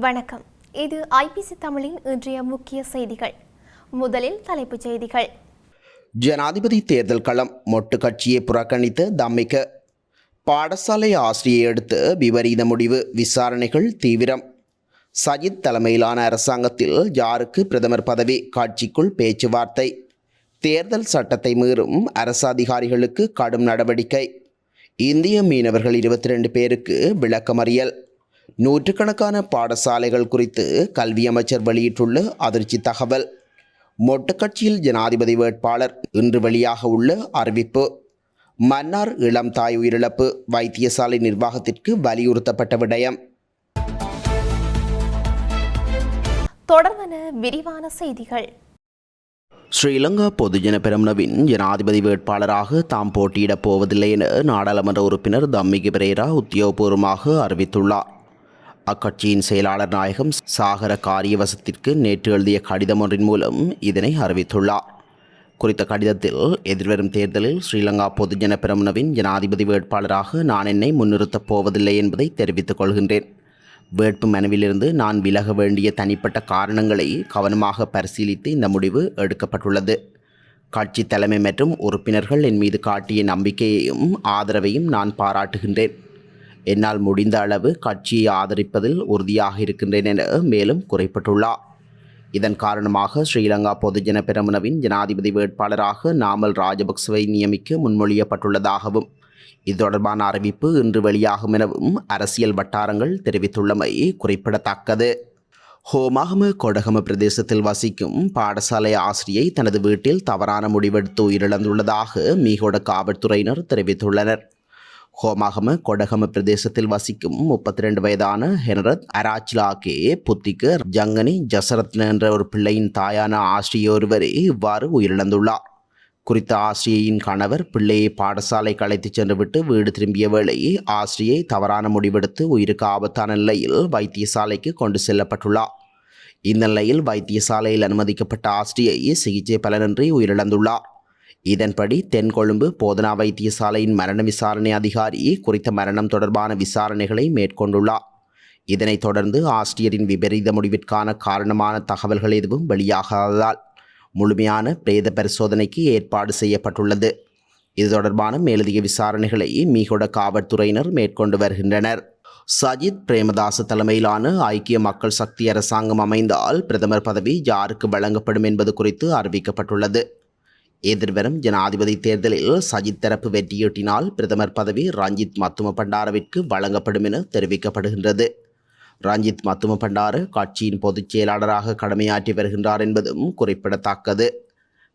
வணக்கம். இது ஐபிசி தமிழின் இன்றைய முக்கிய செய்திகள். முதலில் தலைப்புச் செய்திகள். ஜனாதிபதி தேர்தல் களம் மொட்டு கட்சியை புறக்கணித்து தம்மிக்க. பாடசாலை ஆசிரியை எடுத்து விபரீத முடிவு விசாரணைகள் தீவிரம். சஜித் தலைமையிலான அரசாங்கத்தில் யாருக்கு பிரதமர் பதவி காட்சிக்குள் பேச்சுவார்த்தை. தேர்தல் சட்டத்தை மீறும் அரசு அதிகாரிகளுக்கு கடும் நடவடிக்கை. இந்திய மீனவர்கள் இருபத்தி ரெண்டு பேருக்கு விளக்கமறியல். நூற்றுக்கணக்கான பாடசாலைகள் குறித்து கல்வி அமைச்சர் வெளியிட்டுள்ள அதிர்ச்சி தகவல். மொட்டு கட்சியில் ஜனாதிபதி வேட்பாளர் இன்று வெளியாக உள்ள அறிவிப்பு. மன்னார் இளம் தாய் உயிரிழப்பு வைத்தியசாலை நிர்வாகத்திற்கு வலியுறுத்தப்பட்ட விடயம். விரிவான செய்திகள். ஸ்ரீலங்கா பொதுஜன பெரமுனவின் ஜனாதிபதி வேட்பாளராக தாம் போட்டியிடப் போவதில்லை என நாடாளுமன்ற உறுப்பினர் தம்மிகி பிரேரா உத்தியோகபூர்வமாக அறிவித்துள்ளார். அக்கட்சியின் செயலாளர் நாயகம் சாகர காரியவசத்திற்கு நேற்று எழுதிய கடிதம் ஒன்றின் மூலம் இதனை அறிவித்துள்ளார். குறித்த கடிதத்தில் எதிர்வரும் தேர்தலில் ஸ்ரீலங்கா பொதுஜன பெரமுனவின் ஜனாதிபதி வேட்பாளராக நான் என்னை முன்னிறுத்தப் போவதில்லை என்பதை தெரிவித்துக் கொள்கின்றேன். வேட்பு மனுவிலிருந்து நான் விலக வேண்டிய தனிப்பட்ட காரணங்களை கவனமாக பரிசீலித்து இந்த முடிவு எடுக்கப்பட்டுள்ளது. கட்சி தலைமை மற்றும் உறுப்பினர்கள் என் மீது காட்டிய நம்பிக்கையையும் ஆதரவையும் நான் பாராட்டுகின்றேன். என்னால் முடிந்த அளவு கட்சியை ஆதரிப்பதில் உறுதியாக இருக்கின்றேன் என மேலும் குறிப்பிட்டுள்ளார். இதன் காரணமாக ஸ்ரீலங்கா பொதுஜன பெரமுனவின் ஜனாதிபதி வேட்பாளராக நாமல் ராஜபக்சவை நியமிக்க முன்மொழியப்பட்டுள்ளதாகவும் இது தொடர்பான அறிவிப்பு இன்று வெளியாகும் எனவும் அரசியல் வட்டாரங்கள் தெரிவித்துள்ளமை குறிப்பிடத்தக்கது. ஹோமாகம கொடகம பிரதேசத்தில் வசிக்கும் பாடசாலை ஆசிரியை தனது வீட்டில் தவறான முடிவெடுத்து உயிரிழந்துள்ளதாக மீகொட காவல்துறையினர் தெரிவித்துள்ளனர். ஹோமாகம கொடகம பிரதேசத்தில் வசிக்கும் முப்பத்தி ரெண்டு வயதான ஹெனரத் அராச்சிலாகே புத்திக்கு ஜங்கனி ஜசரத்ன என்ற ஒரு பிள்ளையின் தாயான ஆசிரியொருவரே இவ்வாறு உயிரிழந்துள்ளார். குறித்த ஆசிரியையின் கணவர் பிள்ளையை பாடசாலைக்கு அழைத்துச் சென்றுவிட்டு வீடு திரும்பிய வேளை ஆசிரியை தவறான முடிவெடுத்து உயிருக்கு ஆபத்தான நிலையில் வைத்தியசாலைக்கு கொண்டு செல்லப்பட்டுள்ளார். இந்த நிலையில் வைத்தியசாலையில் அனுமதிக்கப்பட்ட ஆசிரியை சிகிச்சை பலனின்றி உயிரிழந்துள்ளார். இதன்படி தென்கொழும்பு போதனா வைத்தியசாலையின் மரண விசாரணை அதிகாரி குறித்த மரணம் தொடர்பான விசாரணைகளை மேற்கொண்டுள்ளார். இதனைத் தொடர்ந்து ஆசிரியரின் விபரீத முடிவிற்கான காரணமான தகவல்கள் எதுவும் வெளியாகாததால் முழுமையான பிரேத பரிசோதனைக்கு ஏற்பாடு செய்யப்பட்டுள்ளது. இது தொடர்பான மேலதிக விசாரணைகளை மீகொட காவல்துறையினர் மேற்கொண்டு வருகின்றனர். சஜித் பிரேமதாச தலைமையிலான ஐக்கிய மக்கள் சக்தி அரசாங்கம் அமைந்தால் பிரதமர் பதவி யாருக்கு வழங்கப்படும் என்பது குறித்து அறிவிக்கப்பட்டுள்ளது. எதிர்வரும் ஜனாதிபதி தேர்தலில் சஜித் தரப்பு வெற்றியீட்டினால் பிரதமர் பதவி ரஞ்சித் மத்தும பண்டாரவிற்கு வழங்கப்படும் என தெரிவிக்கப்படுகின்றது. ரஞ்சித் மத்தும பண்டார கட்சியின் பொதுச் செயலாளராக கடமையாற்றி வருகின்றார் என்பதும் குறிப்பிடத்தக்கது.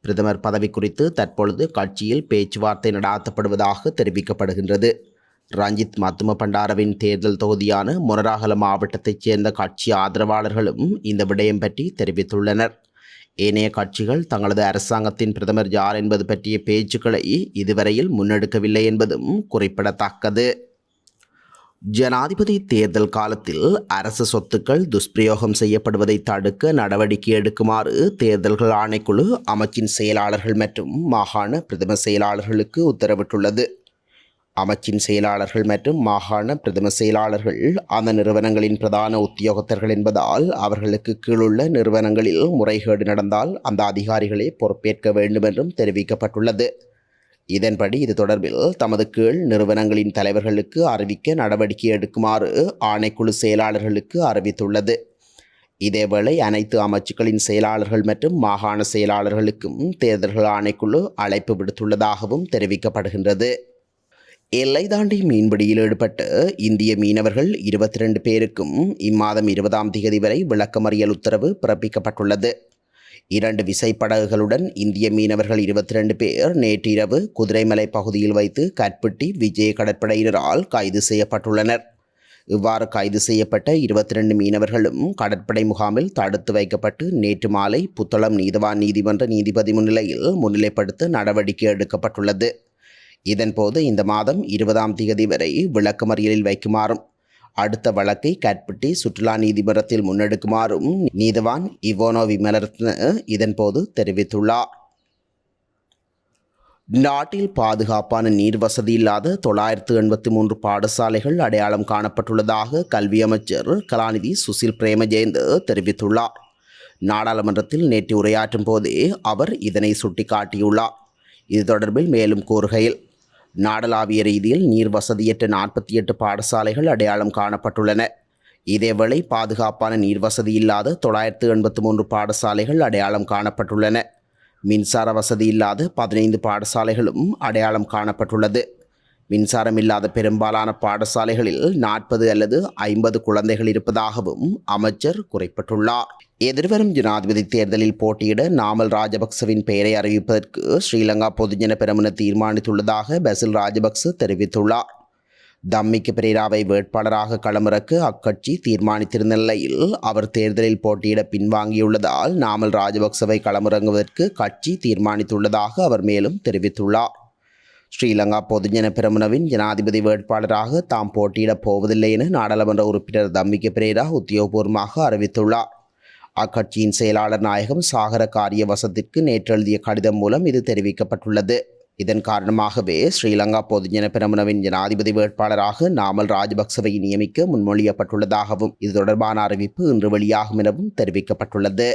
பிரதமர் பதவி குறித்து தற்பொழுது கட்சியில் பேச்சுவார்த்தை நடாத்தப்படுவதாக தெரிவிக்கப்படுகின்றது. ரஞ்சித் மத்தும பண்டாரவின் தேர்தல் தொகுதியான முனராகல மாவட்டத்தைச் சேர்ந்த கட்சி ஆதரவாளர்களும் இந்த விடயம் பற்றி தெரிவித்துள்ளனர். ஏனைய கட்சிகள் தங்களது அரசாங்கத்தின் பிரதமர் யார் என்பது பற்றிய பேச்சுக்களை இதுவரையில் முன்னெடுக்கவில்லை என்பதும் குறிப்பிடத்தக்கது. ஜனாதிபதி தேர்தல் காலத்தில் அரசு சொத்துக்கள் துஷ்பிரயோகம் செய்யப்படுவதை தடுக்க நடவடிக்கை எடுக்குமாறு தேர்தல்கள் ஆணைக்குழு அமைச்சின் செயலாளர்கள் மற்றும் மாகாண பிரதம செயலாளர்களுக்கு உத்தரவிட்டுள்ளது. அமைச்சின் செயலாளர்கள் மற்றும் மாகாண பிரதம செயலாளர்கள் அந்த நிறுவனங்களின் பிரதான உத்தியோகத்தர்கள் என்பதால் அவர்களுக்கு கீழுள்ள நிறுவனங்களில் முறைகேடு நடந்தால் அந்த அதிகாரிகளே பொறுப்பேற்க வேண்டும் என்றும் தெரிவிக்கப்பட்டுள்ளது. இதன்படி இது தொடர்பில் தமது கீழ் நிறுவனங்களின் தலைவர்களுக்கு அறிவிக்க நடவடிக்கை எடுக்குமாறு ஆணைக்குழு செயலாளர்களுக்கு அறிவித்துள்ளது. இதேவேளை அனைத்து அமைச்சுக்களின் செயலாளர்கள் மற்றும் மாகாண செயலாளர்களுக்கும் தேர்தல்கள் ஆணைக்குழு அழைப்பு விடுத்துள்ளதாகவும் தெரிவிக்கப்படுகின்றது. எல்லை தாண்டி மீன்பிடியில் ஈடுபட்டு இந்திய மீனவர்கள் இருபத்தி ரெண்டு பேருக்கும் இம்மாதம் இருபதாம் தேதி வரை விளக்கமறியல் உத்தரவு பிறப்பிக்கப்பட்டுள்ளது. இரண்டு விசைப்படகுகளுடன் இந்திய மீனவர்கள் இருபத்தி ரெண்டு பேர் நேற்றிரவு குதிரைமலை பகுதியில் வைத்து கற்பட்டி விஜய கடற்படையினரால் கைது செய்யப்பட்டுள்ளனர். இவ்வாறு கைது செய்யப்பட்ட இருபத்தி ரெண்டு மீனவர்களும் கடற்படை முகாமில் தடுத்து வைக்கப்பட்டு நேற்று மாலை புத்தளம் நீதவான் நீதிமன்ற நீதிபதி முன்னிலையில் முன்னிலைப்படுத்த நடவடிக்கை எடுக்கப்பட்டுள்ளது. இதன்போது இந்த மாதம் இருபதாம் தேதி வரை விளக்கமறியலில் வைக்குமாறும் அடுத்த வழக்கை கட்பிட்டி சுற்றுலா நீதிமன்றத்தில் முன்னெடுக்குமாறும் நீதவான் இவோனோ விமலரத்ன இதன்போது தெரிவித்துள்ளார். நாட்டில் பாதுகாப்பான நீர் வசதி இல்லாத தொள்ளாயிரத்து எண்பத்தி மூன்று பாடசாலைகள் அடையாளம் காணப்பட்டுள்ளதாக கல்வி அமைச்சர் கலாநிதி சுசில் பிரேமஜெயந்த் தெரிவித்துள்ளார். நாடாளுமன்றத்தில் நேற்று உரையாற்றும் போதே அவர் இதனை சுட்டிக்காட்டியுள்ளார். இது தொடர்பில் மேலும் கூறுகையில் நாடளாவிய ரீதியில் நீர் வசதியற்ற நாற்பத்தி எட்டு பாடசாலைகள் அடையாளம் காணப்பட்டுள்ளன. இதேவேளை பாதுகாப்பான நீர் வசதி இல்லாத தொள்ளாயிரத்து எண்பத்து மூன்று பாடசாலைகள் அடையாளம் காணப்பட்டுள்ளன. மின்சார வசதி இல்லாத பதினைந்து பாடசாலைகளும் அடையாளம் காணப்பட்டுள்ளது. மின்சாரம் இல்லாத பெரும்பாலான பாடசாலைகளில் நாற்பது அல்லது ஐம்பது குழந்தைகள் இருப்பதாகவும் அமைச்சர் குறிப்பிட்டுள்ளார். எதிர்வரும் ஜனாதிபதி தேர்தலில் போட்டியிட நாமல் ராஜபக்சவின் பெயரை அறிவிப்பதற்கு ஸ்ரீலங்கா பொதுஜன பெருமன தீர்மானித்துள்ளதாக பசில் ராஜபக்ச தெரிவித்துள்ளார். தம்மிக்கு பிரேராவை வேட்பாளராக களமிறக்க அக்கட்சி தீர்மானித்திருந்த நிலையில் அவர் தேர்தலில் போட்டியிட பின்வாங்கியுள்ளதால் நாமல் ராஜபக்சவை களமிறங்குவதற்கு கட்சி தீர்மானித்துள்ளதாக அவர் மேலும் தெரிவித்துள்ளார். ஸ்ரீலங்கா பொதுஜன பெரமுனவின் ஜனாதிபதி வேட்பாளராக தாம் போட்டியிடப் போவதில்லை என நாடாளுமன்ற உறுப்பினர் தம்மிக்கு பிரேரா உத்தியோகபூர்வமாக அறிவித்துள்ளார். அக்கட்சியின் செயலாளர் நாயகம் சாகர காரியவசத்திற்கு நேற்று எழுதிய கடிதம் மூலம் இது தெரிவிக்கப்பட்டுள்ளது. இதன் காரணமாகவே ஸ்ரீலங்கா பொதுஜன பெரமுனவின் ஜனாதிபதி வேட்பாளராக நாமல் ராஜபக்சவை நியமிக்க முன்மொழியப்பட்டுள்ளதாகவும் இது தொடர்பான அறிவிப்பு இன்று வெளியாகும் எனவும் தெரிவிக்கப்பட்டுள்ளது.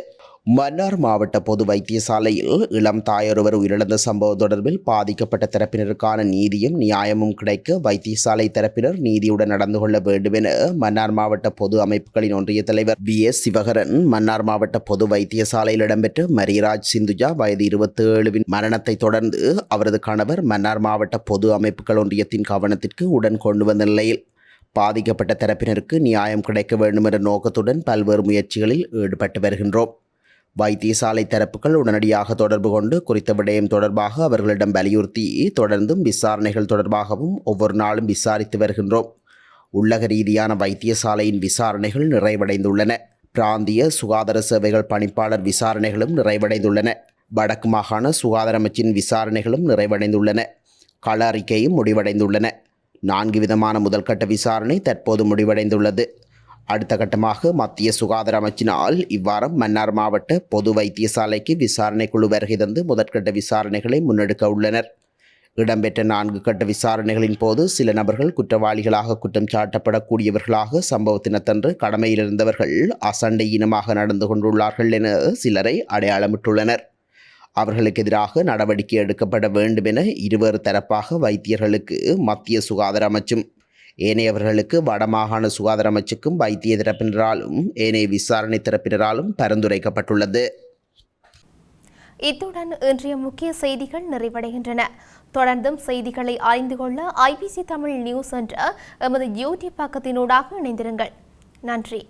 மன்னார் மாவட்ட பொது வைத்தியசாலையில் இளம் தாயொருவர் உயிரிழந்த சம்பவம் தொடர்பில் பாதிக்கப்பட்ட தரப்பினருக்கான நீதியும் நியாயமும் கிடைக்க வைத்தியசாலை தரப்பினர் நீதியுடன் நடந்து கொள்ள வேண்டும் என மன்னார் மாவட்ட பொது அமைப்புகளின் ஒன்றிய தலைவர் பி எஸ். சிவகரன் மன்னார் மாவட்ட பொது வைத்தியசாலையில் இடம்பெற்ற மரியராஜ் சிந்துஜா வயது இருபத்தி ஏழுவின் மரணத்தை தொடர்ந்து அவரது கணவர் மன்னார் மாவட்ட பொது அமைப்புகள் ஒன்றியத்தின் கவனத்திற்கு உடன் கொண்டு வந்த நிலையில் பாதிக்கப்பட்ட தரப்பினருக்கு நியாயம் கிடைக்க வேண்டும் என்ற நோக்கத்துடன் பல்வேறு முயற்சிகளில் ஈடுபட்டு வருகின்றோம். வைத்தியசாலை தரப்புகள் உடனடியாக தொடர்பு கொண்டு குறித்த விடயம் தொடர்பாக அவர்களிடம் வலியுறுத்தி தொடர்ந்தும் விசாரணைகள் தொடர்பாகவும் ஒவ்வொரு நாளும் விசாரித்து வருகின்றோம். உள்ளக ரீதியான வைத்தியசாலையின் விசாரணைகள் நிறைவடைந்துள்ளன. பிராந்திய சுகாதார சேவைகள் பணிப்பாளர் விசாரணைகளும் நிறைவடைந்துள்ளன. வடக்கு மாகாண சுகாதார அமைச்சின் விசாரணைகளும் நிறைவடைந்துள்ளன. கள அறிக்கையும் முடிவடைந்துள்ளன. நான்கு விதமான முதல்கட்ட விசாரணை தற்போது முடிவடைந்துள்ளது. அடுத்த கட்டமாக மத்திய சுகாதார அமைச்சினால் இவ்வாரம் மன்னார் மாவட்ட பொது வைத்தியசாலைக்கு விசாரணை குழு வருகை தந்து முதற்கட்ட விசாரணைகளை முன்னெடுக்க உள்ளனர். இடம்பெற்ற நான்கு கட்ட விசாரணைகளின் போது சில நபர்கள் குற்றவாளிகளாக குற்றம் சாட்டப்படக்கூடியவர்களாக சம்பவத்தினத்தன்று கடமையில் இருந்தவர்கள் அசண்டை இனமாக நடந்து கொண்டுள்ளார்கள் என சிலரை அடையாளமிட்டுள்ளனர். அவர்களுக்கு எதிராக நடவடிக்கை எடுக்கப்பட வேண்டும் என இருவர் தரப்பாக வைத்தியர்களுக்கு மத்திய சுகாதார அமைச்சும் ஏனையவர்களுக்கு வடமாகாண சுகாதார அமைச்சுக்கும் வைத்திய தரப்பினராலும் ஏனைய விசாரணை தரப்பினராலும் பரிந்துரைக்கப்பட்டுள்ளது. இத்துடன் இன்றைய முக்கிய செய்திகள் நிறைவடைகின்றன. தொடர்ந்தும் செய்திகளை அறிந்து கொள்ள ஐபிசி தமிழ் நியூஸ் என்ற எமது யூடியூப் பக்கத்தினூடாக இணைந்திருங்கள். நன்றி.